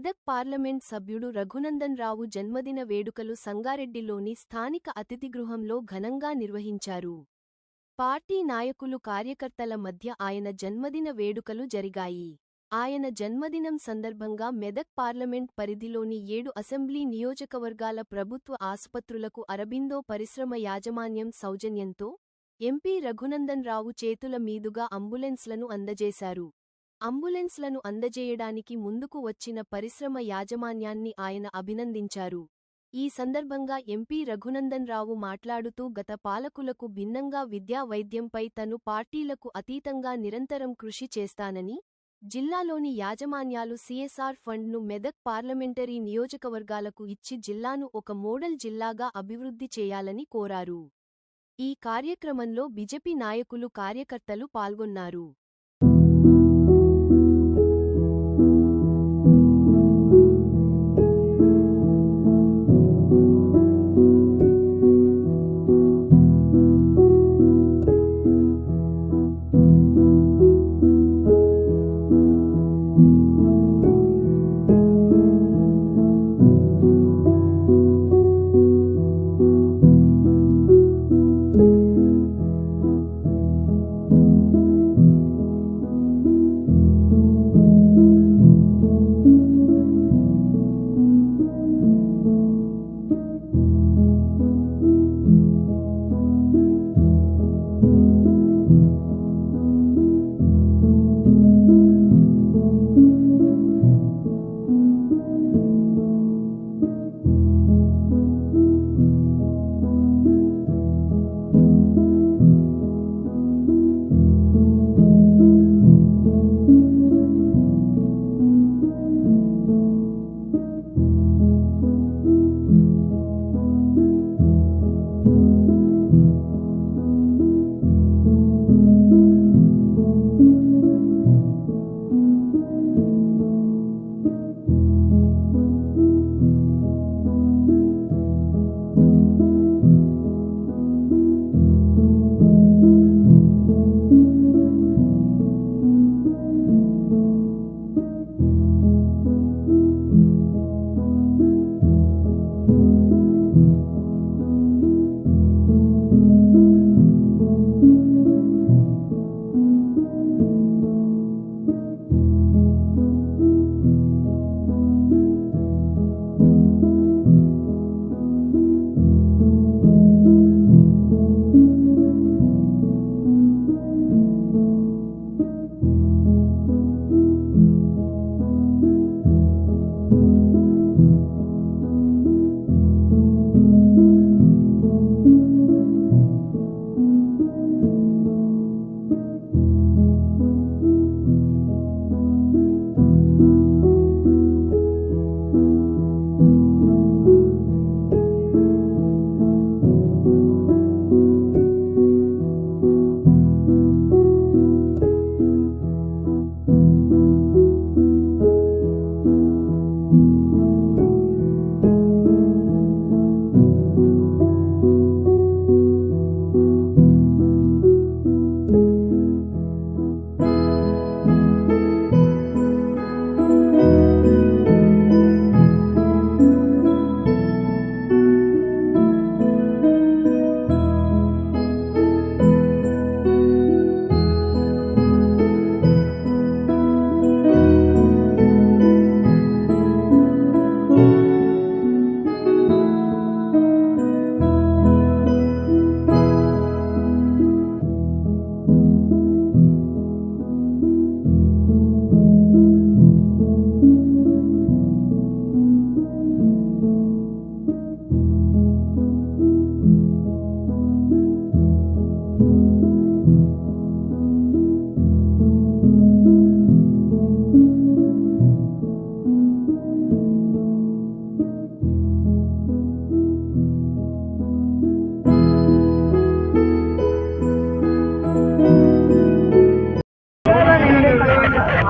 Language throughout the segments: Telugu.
మెదక్ పార్లమెంట్ సభ్యుడు రఘునందన్ రావు జన్మదిన వేడుకలు సంగారెడ్డిలోని స్థానిక అతిథిగృహంలో ఘనంగా నిర్వహించారు. పార్టీ నాయకులు కార్యకర్తల మధ్య ఆయన జన్మదిన వేడుకలు జరిగాయి. ఆయన జన్మదినం సందర్భంగా మెదక్ పార్లమెంట్ పరిధిలోని ఏడు అసెంబ్లీ నియోజకవర్గాల ప్రభుత్వ ఆసుపత్రులకు అరబిందో పరిశ్రమ యాజమాన్యం సౌజన్యంతో ఎంపీ రఘునందన్ రావు చేతుల మీదుగా అంబులెన్స్లను అందజేశారు. అంబులెన్స్లను అందజేయడానికి ముందుకు వచ్చిన పరిశ్రమ యాజమాన్యాన్ని ఆయన అభినందించారు. ఈ సందర్భంగా ఎంపీ రఘునందన్ రావు మాట్లాడుతూ గత పాలకులకు భిన్నంగా విద్యా వైద్యంపై తను పార్టీలకు అతీతంగా నిరంతరం కృషి చేస్తానని జిల్లాలోని యాజమాన్యాలు సీఎస్ఆర్ ఫండ్ను మెదక్ పార్లమెంటరీ నియోజకవర్గాలకు ఇచ్చి జిల్లాను ఒక మోడల్ జిల్లాగా అభివృద్ధి చేయాలని కోరారు. ఈ కార్యక్రమంలో బిజెపి నాయకులు కార్యకర్తలు పాల్గొన్నారు.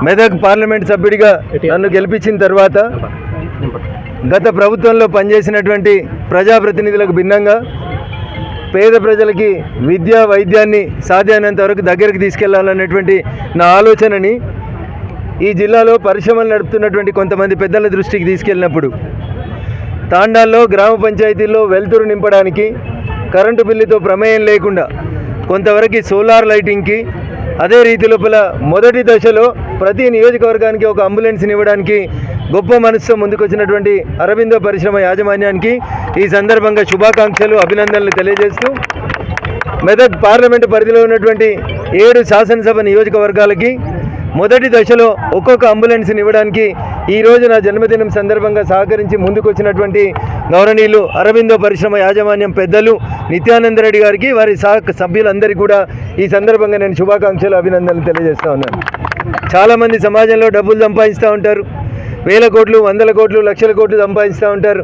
మెదక్ పార్లమెంట్ సభ్యుడిగా నన్ను గెలిపించిన తర్వాత గత ప్రభుత్వంలో పనిచేసినటువంటి ప్రజాప్రతినిధులకు భిన్నంగా పేద ప్రజలకి విద్యా వైద్యాన్ని సాధ్యమైనంత వరకు దగ్గరికి తీసుకెళ్ళాలనేటువంటి నా ఆలోచనని ఈ జిల్లాలో పరిశ్రమలు నడుపుతున్నటువంటి కొంతమంది పెద్దల దృష్టికి తీసుకెళ్ళినప్పుడు తాండాల్లో గ్రామ పంచాయతీల్లో వెలుతురు నింపడానికి కరెంటు బిల్లుతో ప్రమేయం లేకుండా కొంతవరకు సోలార్ లైటింగ్కి అదే రీతి లోపల మొదటి దశలో ప్రతి నియోజకవర్గానికి ఒక అంబులెన్స్ని ఇవ్వడానికి గొప్ప మనసుతో ముందుకొచ్చినటువంటి అరవిందో పరిశ్రమ యాజమాన్యానికి ఈ సందర్భంగా శుభాకాంక్షలు అభినందనలు తెలియజేస్తూ మెదక్ పార్లమెంటు పరిధిలో ఉన్నటువంటి ఏడు శాసనసభ నియోజకవర్గాలకి మొదటి దశలో ఒక్కొక్క అంబులెన్స్ని ఇవ్వడానికి ఈ నా జన్మదినం సందర్భంగా సహకరించి ముందుకొచ్చినటువంటి గౌరవనీయులు అరవిందో పరిశ్రమ యాజమాన్యం పెద్దలు నిత్యానంద రెడ్డి గారికి వారి సహ సభ్యులందరికీ కూడా ఈ సందర్భంగా నేను శుభాకాంక్షలు అభినందనలు తెలియజేస్తా ఉన్నాను. చాలామంది సమాజంలో డబ్బులు సంపాదిస్తూ ఉంటారు. వేల కోట్లు వందల కోట్లు లక్షల కోట్లు సంపాదిస్తూ ఉంటారు.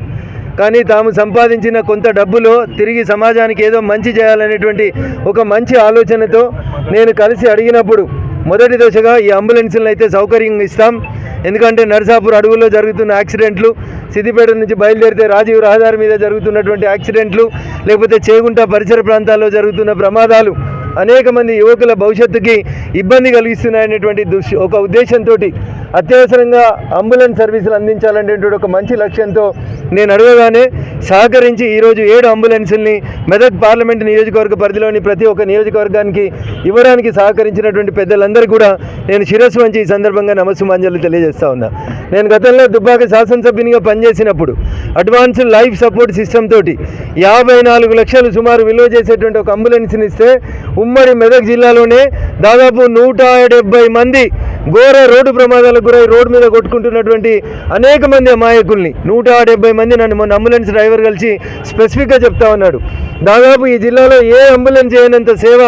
కానీ తాము సంపాదించిన కొంత డబ్బులో తిరిగి సమాజానికి ఏదో మంచి చేయాలనేటువంటి ఒక మంచి ఆలోచనతో నేను కలిసి అడిగినప్పుడు మొదటి దశగా ఈ అంబులెన్స్లను అయితే సౌకర్యం ఇస్తాం. ఎందుకంటే నర్సాపూర్ అడవుల్లో జరుగుతున్న యాక్సిడెంట్లు సిద్దిపేట నుంచి బయలుదేరితే రాజీవ్ రహదారి మీద జరుగుతున్నటువంటి యాక్సిడెంట్లు లేకపోతే చేగుంట పరిసర ప్రాంతాల్లో జరుగుతున్న ప్రమాదాలు అనేక మంది యువకుల భవిష్యత్తుకి ఇబ్బంది కలిగిస్తున్నాయనేటువంటి దుష్ ఒక ఉద్దేశంతో అత్యవసరంగా అంబులెన్స్ సర్వీసులు అందించాలనేటువంటి ఒక మంచి లక్ష్యంతో నేను అడగగానే సహకరించి ఈరోజు ఏడు అంబులెన్సుల్ని మెదక్ పార్లమెంట్ నియోజకవర్గ పరిధిలోని ప్రతి ఒక్క నియోజకవర్గానికి ఇవ్వడానికి సహకరించినటువంటి పెద్దలందరూ కూడా నేను శిరస్సు వంచి ఈ సందర్భంగా నమస్సుమాంజలు తెలియజేస్తా ఉన్నా. నేను గతంలో దుబ్బాక శాసనసభ్యునిగా పనిచేసినప్పుడు అడ్వాన్స్డ్ లైఫ్ సపోర్ట్ సిస్టమ్ తోటి యాభై నాలుగు లక్షలు సుమారు విలువ చేసేటువంటి ఒక అంబులెన్స్ని ఇస్తే ఉమ్మడి మెదక్ జిల్లాలోనే దాదాపు నూట డెబ్బై మంది ఘోర రోడ్డు ప్రమాదాలకు గురై రోడ్డు మీద కొట్టుకుంటున్నటువంటి అనేక మంది అమాయకుల్ని. నూట డెబ్బై మంది నన్ను మొన్న అంబులెన్స్ డ్రైవర్ కలిసి స్పెసిఫిక్గా చెప్తా ఉన్నాడు. దాదాపు ఈ జిల్లాలో ఏ అంబులెన్స్ చేయనంత సేవ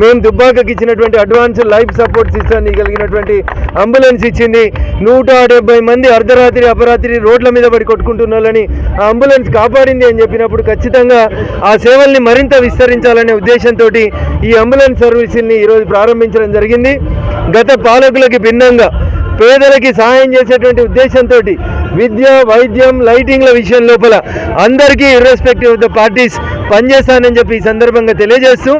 మేము దుబ్బాకకి ఇచ్చినటువంటి అడ్వాన్స్ లైఫ్ సపోర్ట్ సిస్టమ్ని కలిగినటువంటి అంబులెన్స్ ఇచ్చింది. నూట డెబ్బై మంది అర్ధరాత్రి అపరాత్రి రోడ్ల మీద పడి కొట్టుకుంటున్నారని ఆ అంబులెన్స్ కాపాడింది అని చెప్పినప్పుడు ఖచ్చితంగా ఆ సేవల్ని మరింత విస్తరించాలనే ఉద్దేశంతో ఈ అంబులెన్స్ సర్వీసుల్ని ఈరోజు ప్రారంభించడం జరిగింది. గత పాలకులకి భిన్నంగా పేదలకి సహాయం చేసేటువంటి ఉద్దేశంతో విద్య వైద్యం లైటింగ్ల విషయం లోపల అందరికీ ఇర్రెస్పెక్టివ్ ఆఫ్ ద పార్టీస్ పనిచేస్తానని చెప్పి ఈ సందర్భంగా తెలియజేస్తూ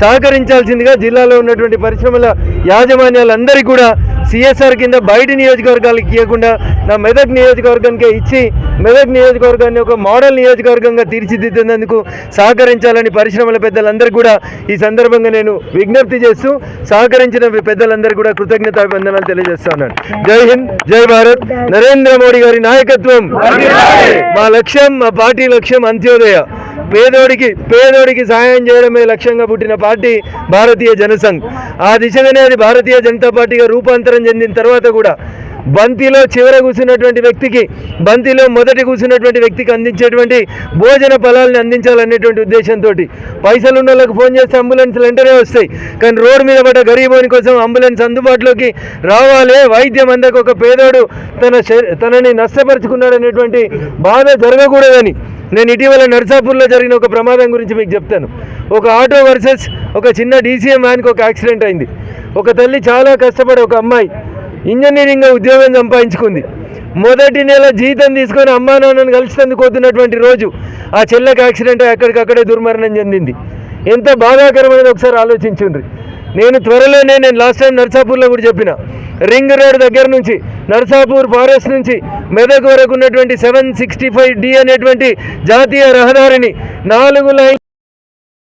సహకరించాల్సిందిగా జిల్లాలో ఉన్నటువంటి పరిశ్రమల యాజమాన్యాలందరికీ కూడా సిఎస్ఆర్ కింద బయట నియోజకవర్గాలకు ఇవ్వకుండా నా మెదక్ నియోజకవర్గానికే ఇచ్చి మెదక్ నియోజకవర్గాన్ని ఒక మోడల్ నియోజకవర్గంగా తీర్చిదిద్దేందుకు సహకరించాలని పరిశ్రమల పెద్దలందరికీ కూడా ఈ సందర్భంగా నేను విజ్ఞప్తి చేస్తూ సహకరించిన పెద్దలందరికీ కూడా కృతజ్ఞతాభివందనాలు తెలియజేస్తా ఉన్నాను జై హింద్ జై భారత్. నరేంద్ర మోడీ గారి నాయకత్వం మా లక్ష్యం మా పార్టీ లక్ష్యం అంత్యోదయ. పేదోడికి పేదోడికి సహాయం చేయడమే లక్ష్యంగా పుట్టిన పార్టీ భారతీయ జనసంఘ్. ఆ దిశగానే అది భారతీయ జనతా పార్టీగా రూపాంతరం చెందిన తర్వాత కూడా బంతిలో చివర కూర్చున్నటువంటి వ్యక్తికి బంతిలో మొదటి కూర్చున్నటువంటి వ్యక్తికి అందించేటువంటి భోజన ఫలాల్ని అందించాలనేటువంటి ఉద్దేశంతో పైసలు ఉన్న వాళ్ళకి ఫోన్ చేస్తే అంబులెన్స్లు వెంటనే వస్తాయి. కానీ రోడ్డు మీద పడ్డ గరీబోని కోసం అంబులెన్స్ అందుబాటులోకి రావాలి. వైద్యం అందక ఒక పేదోడు తన తనని నష్టపరుచుకున్నాడు అనేటువంటి బాధ జరగకూడదని నేను ఇటీవల నర్సాపూర్లో జరిగిన ఒక ప్రమాదం గురించి మీకు చెప్తాను. ఒక ఆటో వర్సెస్ ఒక చిన్న డీసీఎం వ్యాన్కి ఒక యాక్సిడెంట్ అయింది. ఒక తల్లి చాలా కష్టపడి ఒక అమ్మాయి ఇంజనీరింగ్ ఉద్యోగం సంపాదించుకుంది. మొదటి నెల జీతం తీసుకొని అమ్మా నాన్నను కలిసినందుకు పోతున్నటువంటి రోజు ఆ చెల్లెకి యాక్సిడెంట్ అక్కడికక్కడే దుర్మరణం చెందింది. ఎంత బాధాకరమైనది ఒకసారి ఆలోచించుండ్రి. నేను త్వరలోనే నేను లాస్ట్ టైం నర్సాపూర్లో కూడా చెప్పిన రింగ్ రోడ్ దగ్గర నుంచి నర్సాపూర్ ఫారెస్ట్ నుంచి మెదక్ వరకు ఉన్నటువంటి సెవెన్ సిక్స్టీ ఫైవ్ డి అనేటువంటి జాతీయ రహదారిని నాలుగు లైన్